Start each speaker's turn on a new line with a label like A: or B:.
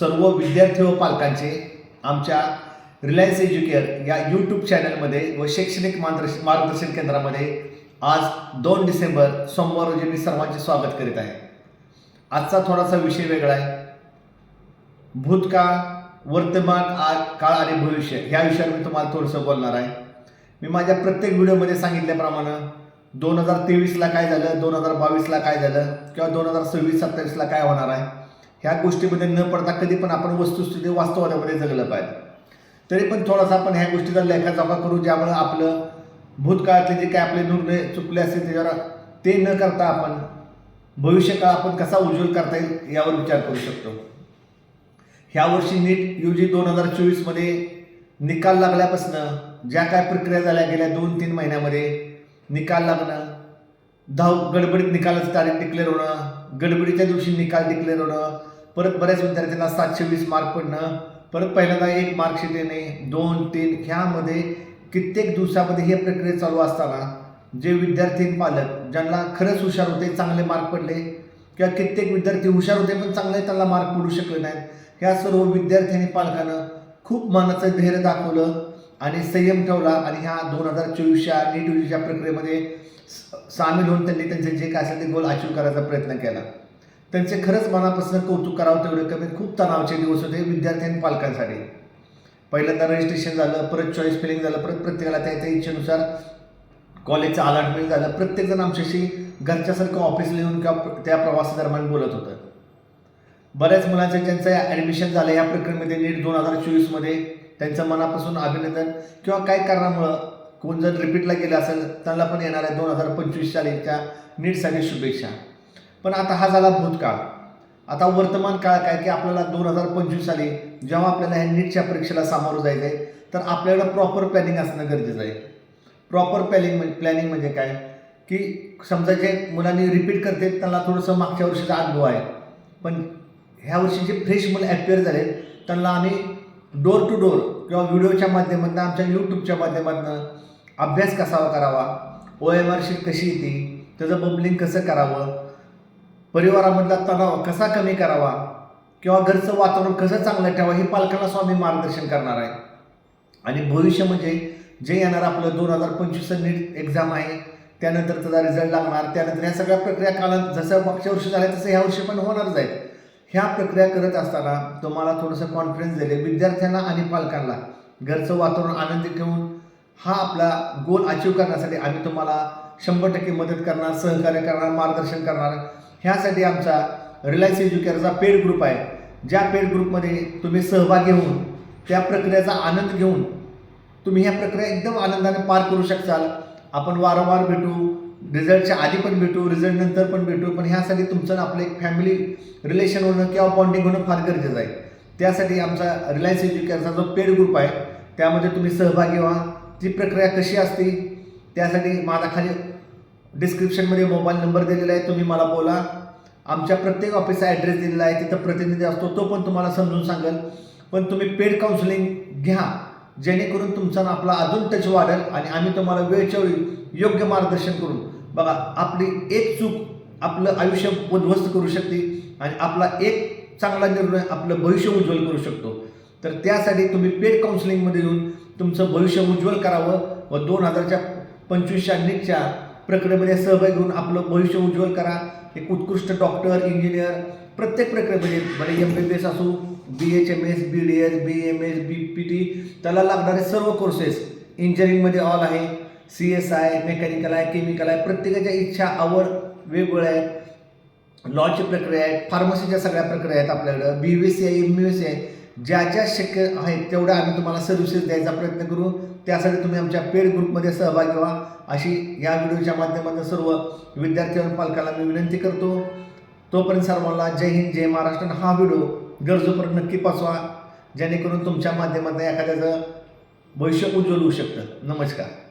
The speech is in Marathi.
A: सर्व विद्यार्थी व पालकांचे आमच्या रिलायन्स एज्युकेअर या यूट्यूब चॅनलमध्ये व शैक्षणिक मार्गदर्शन मार्गदर्शन केंद्रामध्ये आज दोन डिसेंबर सोमवार रोजी मी सर्वांचे स्वागत करीत आहे. आजचा थोडासा विषय वेगळा आहे. भूतकाळ वर्तमान आज काळ आणि भविष्य या विषयावर मी तुम्हाला थोडंसं बोलणार आहे. मी माझ्या प्रत्येक व्हिडिओमध्ये सांगितल्याप्रमाणे दोन हजार तेवीसला काय झालं दोन हजार बावीसला काय झालं किंवा दोन हजार सव्वीस सत्तावीसला काय होणार आहे ह्या गोष्टीमध्ये न पडता कधी पण आपण वस्तुस्थिती वास्तवामध्ये जगलं पाहिजे. तरी पण थोडासा आपण ह्या गोष्टीचा लेखाजोखा करू ज्यामुळं आपलं भूतकाळातले जे काय आपले निर्णय चुकले असतील त्याच्यावर ते न करता आपण भविष्यकाळ आपण कसा उज्ज्वल करता येईल यावर विचार करू शकतो. ह्या वर्षी नीट यू जी दोन हजार चोवीसमध्ये निकाल लागल्यापासून ज्या काय प्रक्रिया झाल्या गेल्या दोन तीन महिन्यामध्ये निकाल लागणं धाव गडबडीत निकालाची तारीख डिक्लेअर होणं गडबडीच्या दिवशी निकाल डिक्लेअर होणं परत बऱ्याच विद्यार्थ्यांना सातशे वीस मार्क पडणं परत पहिल्यांदा एक मार्कशीट येणे दोन तीन ह्यामध्ये कित्येक दिवसामध्ये हे प्रक्रिया चालू असताना जे विद्यार्थी पालक ज्यांना खरंच हुशार होते चांगले मार्क पडले किंवा कित्येक विद्यार्थी हुशार होते पण चांगले त्यांना मार्क पडू शकले नाहीत ह्या सर्व विद्यार्थ्यांनी पालकानं खूप मनाचं धैर्य दाखवलं आणि संयम ठेवला आणि ह्या दोन हजार चोवीसच्या नीट युजीच्या प्रक्रियेमध्ये सामील होऊन त्यांनी त्यांचे जे काय असेल ते गोल अचीव करायचा प्रयत्न केला. त्यांचे खरंच मनापासून कौतुक करावं तेवढे कमी खूप तणावाचे दिवस होते विद्यार्थी आणि पालकांसाठी. पहिल्यांदा रजिस्ट्रेशन झालं परत चॉईस फिलिंग झालं परत प्रत्येकाला त्या त्या इच्छेनुसार कॉलेजचं अलॉटमेंट झालं. प्रत्येकजण आमच्याशी घरच्यासारखं ऑफिसला येऊन किंवा त्या प्रवासादरम्यान बोलत होतं. बऱ्याच मुलांचं ज्यांचं ॲडमिशन झालं. या प्रक्रियेमध्ये नीट दोन हजार चोवीसमध्ये त्यांचं मनापासून अभिनंदन किंवा काही कारणामुळं कोण जर रिपीटला गेलं असेल त्यांना पण येणार आहे दोन हजार पंचवीस सालीच्या नीटसाठी शुभेच्छा. पण आता हा झाला भूतकाळ. आता वर्तमान काळ काय की आपल्याला दोन हजार पंचवीस साली जेव्हा आपल्याला ह्या नीटच्या परीक्षेला सामोरं जायचं आहे तर आपल्याकडं प्रॉपर प्लॅनिंग असणं गरजेचं आहे. प्रॉपर प्लॅनिंग म्हणजे प्लॅनिंग म्हणजे काय? की समजा जे मुलांनी रिपीट करते त्यांना थोडंसं मागच्या वर्षीचा अनुभव आहे. पण ह्या वर्षी जे फ्रेश मुलं ॲपिअर झाले त्यांना आम्ही डोर टू डोर किंवा व्हिडिओच्या माध्यमातून आमच्या यूट्यूबच्या माध्यमातून अभ्यास कसा करावा ओ एम आर शीट कशी येते त्याचं बबलिंग कसं करावं परिवारामधला तणाव कसा कमी करावा? किंवा घरचं वातावरण कसं चांगलं ठेवा हे पालकांना स्वामी मार्गदर्शन करणार आहे. आणि भविष्य म्हणजे जे येणार आपलं दोन हजार पंचवीस नीट एक्झाम आहे त्यानंतर त्याचा रिझल्ट लागणार त्यानंतर ह्या सगळ्या प्रक्रिया काळात जसं मागच्या वर्षी झाल्या तसं ह्या वर्षी पण होणारच आहेत. ह्या प्रक्रिया करत असताना तुम्हाला थोडंसं कॉन्फिडन्स दिले विद्यार्थ्यांना आणि पालकांना घरचं वातावरण आनंदी ठेवून हा आपला गोल अचीव करण्यासाठी आम्ही तुम्हाला शंभर टक्के मदत करणार सहकार्य करणार मार्गदर्शन करणार. ह्यासाठी आमचा रिलायन्स एज्युकेअरचा पेड ग्रुप आहे. ज्या पेड ग्रुपमध्ये तुम्ही सहभागी होऊन त्या प्रक्रियेचा आनंद घेऊन तुम्ही ह्या प्रक्रिया एकदम आनंदाने पार करू शकाल आपण वारंवार भेटू रिझल्टच्या आधी पण भेटू रिझल्ट नंतर पण भेटू पण ह्यासाठी तुमचं आपलं एक फॅमिली रिलेशन होणं किंवा बॉन्डिंग होणं फार गरजेचं आहे. त्यासाठी आमचा रिलायन्स एज्युकेअरचा जो पेड ग्रुप आहे त्यामध्ये तुम्ही सहभागी व्हा. ती प्रक्रिया कशी असते त्यासाठी माझा खाली डिस्क्रिप्शनमध्ये मोबाईल नंबर दिलेला आहे तुम्ही मला बोला. आमच्या प्रत्येक ऑफिसचा ॲड्रेस दिलेला आहे तिथं प्रतिनिधी असतो तो पण तुम्हाला समजून सांगेल. पण तुम्ही पेड काउन्सिलिंग घ्या जेणेकरून तुमचा आपला अजून टच वाढेल आणि आम्ही तुम्हाला वेळच्या वेळी योग्य मार्गदर्शन करून बघा आपली एक चूक आपलं आयुष्य उद्ध्वस्त करू शकते आणि आपला एक चांगला निर्णय आपलं भविष्य उज्ज्वल करू शकतो. तर त्यासाठी तुम्ही पेड काउन्सिलिंगमध्ये येऊन तुमचं भविष्य उज्ज्वल करावं व दोन हजारच्या पंचवीसच्या नीटच्या प्रक्रियेमध्ये सहभाग घेऊन आपलं भविष्य उज्ज्वल करा. एक उत्कृष्ट डॉक्टर इंजिनियर प्रत्येक प्रक्रियेमध्ये म्हणजे एम बी बी एस असो B H M S B D S B M S B P T त्याला लागणारे सर्व कोर्सेस इंजिनिअरिंगमध्ये ऑल आहे. सी एस आय मेकॅनिकल आहे केमिकल आहे प्रत्येकाच्या इच्छा आवड वेगवेगळ्या आहेत. लॉची प्रक्रिया आहे फार्मसीच्या सगळ्या प्रक्रिया आहेत आपल्याकडं. बी व्ही सी आहे एम व्ही सी आहे. ज्या ज्या शक्य आहेत तेवढ्या आम्ही तुम्हाला सर्व्हिसेस द्यायचा प्रयत्न करू. त्यासाठी तुम्ही आमच्या पेड ग्रुपमध्ये सहभागी व्हा. अशी या व्हिडिओच्या माध्यमातून सर्व विद्यार्थी आणि पालकांना मी विनंती करतो. तोपर्यंत सर्वांना जय हिंद जय महाराष्ट्र. हा व्हिडिओ गरजूपर्यंत नक्की पाचवा जेणेकरून तुमच्या माध्यमातून एखाद्याचं भविष्य उज्ज्वल होऊ शकतं. नमस्कार.